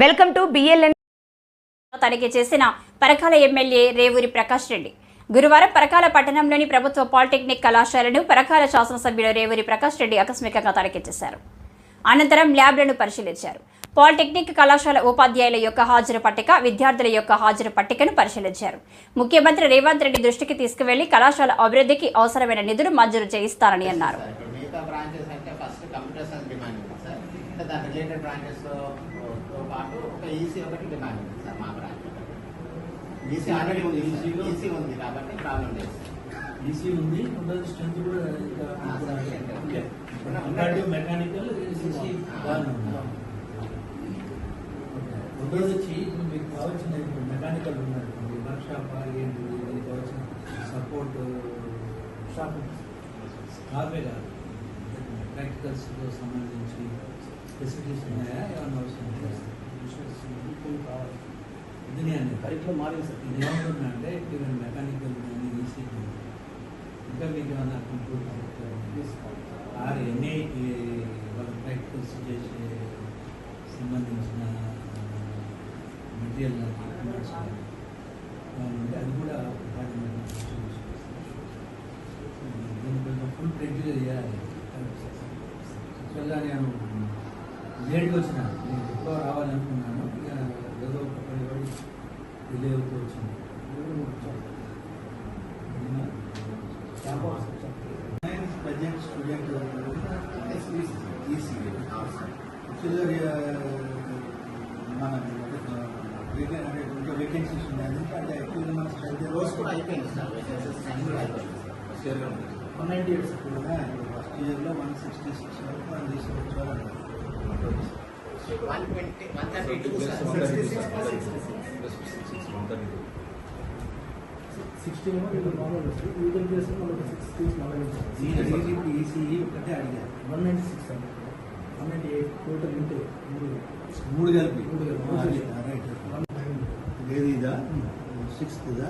Welcome to BLN తనిఖీ చేసిన Parakala MLA Revuri Prakash Reddy. గురువారం పరకాల పట్టణంలోని ప్రభుత్వ పాలిటెక్నిక్ కళాశాలను పరకాల శాసనసభ్యుడు రేవూరి ప్రకాష్ రెడ్డి ఆకస్మికంగా తనిఖీ చేశారు. అనంతరం ల్యాబ్లను పరిశీలించారు. పాలిటెక్నిక్ కళాశాల ఉపాధ్యాయుల యొక్క హాజరు పట్టిక విద్యార్థుల యొక్క హాజరు పట్టికను పరిశీలించారు. ముఖ్యమంత్రి రేవంత్ రెడ్డి దృష్టికి తీసుకువెళ్ళి కళాశాల అభివృద్ధికి అవసరమైన నిధులు మంజూరు చేయిస్తారని అన్నారు సార్, ఇప్పుడు మిగతా బ్రాంచెస్ అంటే ఫస్ట్ కంప్యూటర్ సైన్స్ డిమాండ్ ఉంది సార్ అంటే దాని రిలేటెడ్ బ్రాంచెస్తో పాటు ఒక ఈసీ ఒకటి డిమాండ్ ఉంది సార్ మా బ్రాంచ్ ఈసీ ఆల్రెడీ ఉంది ఈసీ ఉంది కాబట్టి ప్రాబ్లం లేదు ఈసీ ఉంది ఉండదు స్ట్రెంత్ కూడా మెకానికల్ ఉండదు వచ్చి మీకు కావాల్సిన మెకానికల్ ఉన్నది. వర్క్ షాప్ ఏంటి? కావాల్సిన సపోర్ట్ షాప్ స్టాఫే కాదు. ప్రాక్టికల్స్ సంబంధించి ఫెసిలిటీస్ ఉన్నాయా ఏమన్నా అవసరం కావాలి ఇది నేను కరికులం మారింది సార్ నేను ఏమంటున్నా అంటే ఈవెన్ మెకానికల్ కానీ ఈసీ ఇంకా మీకు ఏమైనా కంప్యూటర్ ఆర్ ఎన్ని వాళ్ళ ప్రాక్టికల్స్ చేసే సంబంధించిన మెటీరియల్ డాక్యుమెంట్స్ ఉంటే అది కూడా డిపార్ట్మెంట్ దీన్ని కొంచెం ఫుల్ ప్రింట్గా చేయాలి యాక్చువల్గా నేను లేట్గా వచ్చిన నేను ఎప్పుడో రావాలనుకున్నాను. ఇక ఏదో ఒక పని పడి డిలే అవుతూ వచ్చింది ప్రజెంట్ స్టూడెంట్ ఈసీ యాక్చువల్గా మన ఇంకా వేకెన్సీస్ ఉన్నాయి అంటే యాక్చువల్గా మన స్ట్రెంత్ రోజు కూడా అయిపోయింది సార్ వేకెన్సీస్ అన్ని కూడా అయిపోయింది సార్ వన్ నైంటీ ఎయిట్స్ కూడా ఫస్ట్ ఇయర్లో వన్ సిక్స్టీ సిక్స్ వరకు మనం తీసుకొచ్చారు one twenty one thirty two sir six తీసి మళ్ళీ ఈసీ ఒకటే అడిగారు వన్ నైంటీ సిక్స్ అండి వన్ నైంటీ ఎయిట్ టోటల్ ఇంటే మూడు మూడు కలిపి మూడు కలిపి. రైట్ ఇదా సిక్స్త్ ఇదా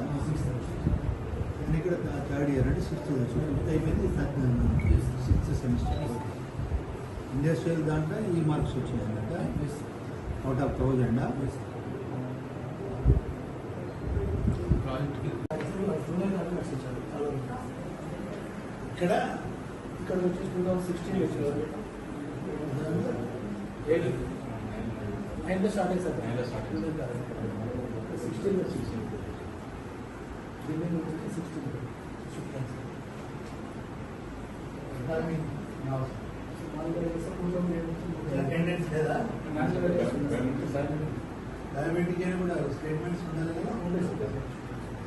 ఇక్కడ థర్డ్ ఇయర్ అంటే సిక్స్త్ అయిపోయింది సిక్స్త్ సెమిస్టర్ ఇండస్ట్రియల్ దాంట్లో ఈ మార్క్స్ వచ్చినాయి అన్నమాట అవుట్ ఆఫ్ థౌజండ్ ఇక్కడ ఇక్కడ వచ్చి టూ థౌసండ్ సిక్స్టీన్ వచ్చారు నైన్లో స్టార్ట్ అయింది సార్ నైన్లో start అయింది. సిక్స్టీన్ వచ్చి రిమైనింగ్ వచ్చి సిక్స్టీన్ అటెండెన్స్ లేదా డయాబెటిక్ అని కూడా స్టేట్మెంట్స్ ఉండాలి కదా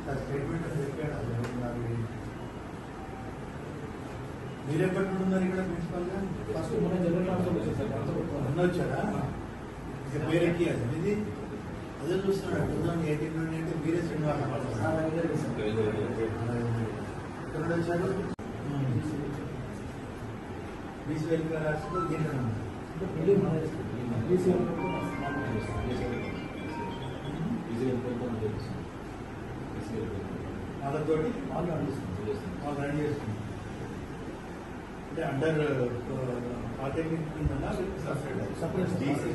ఆ స్టేట్మెంట్ చెప్పాడు మీరు ఎప్పటి నుండి ఉన్నారు ఇక్కడ ప్రిన్సిపల్గా ఫస్ట్ మన జనరల్ ట్రాన్స్ఫర్ వచ్చింది మొన్న వచ్చారా ఇక పేరెక్కి అది ఇది అదే చూస్తున్నాడు టూ థౌసండ్ ఎయిటీన్ నుండి అంటే మీరే శ్రీనివాస ఎక్కడ నుండి వచ్చారు బీసీ వెల్ఫేర్ హాస్పిటల్ దీంట్లో వాళ్ళతోటి వాళ్ళు అందిస్తుంది వాళ్ళు రన్ చేస్తుంది అంటే అండర్ పాలిటెక్నిక్ Separate. బీసీ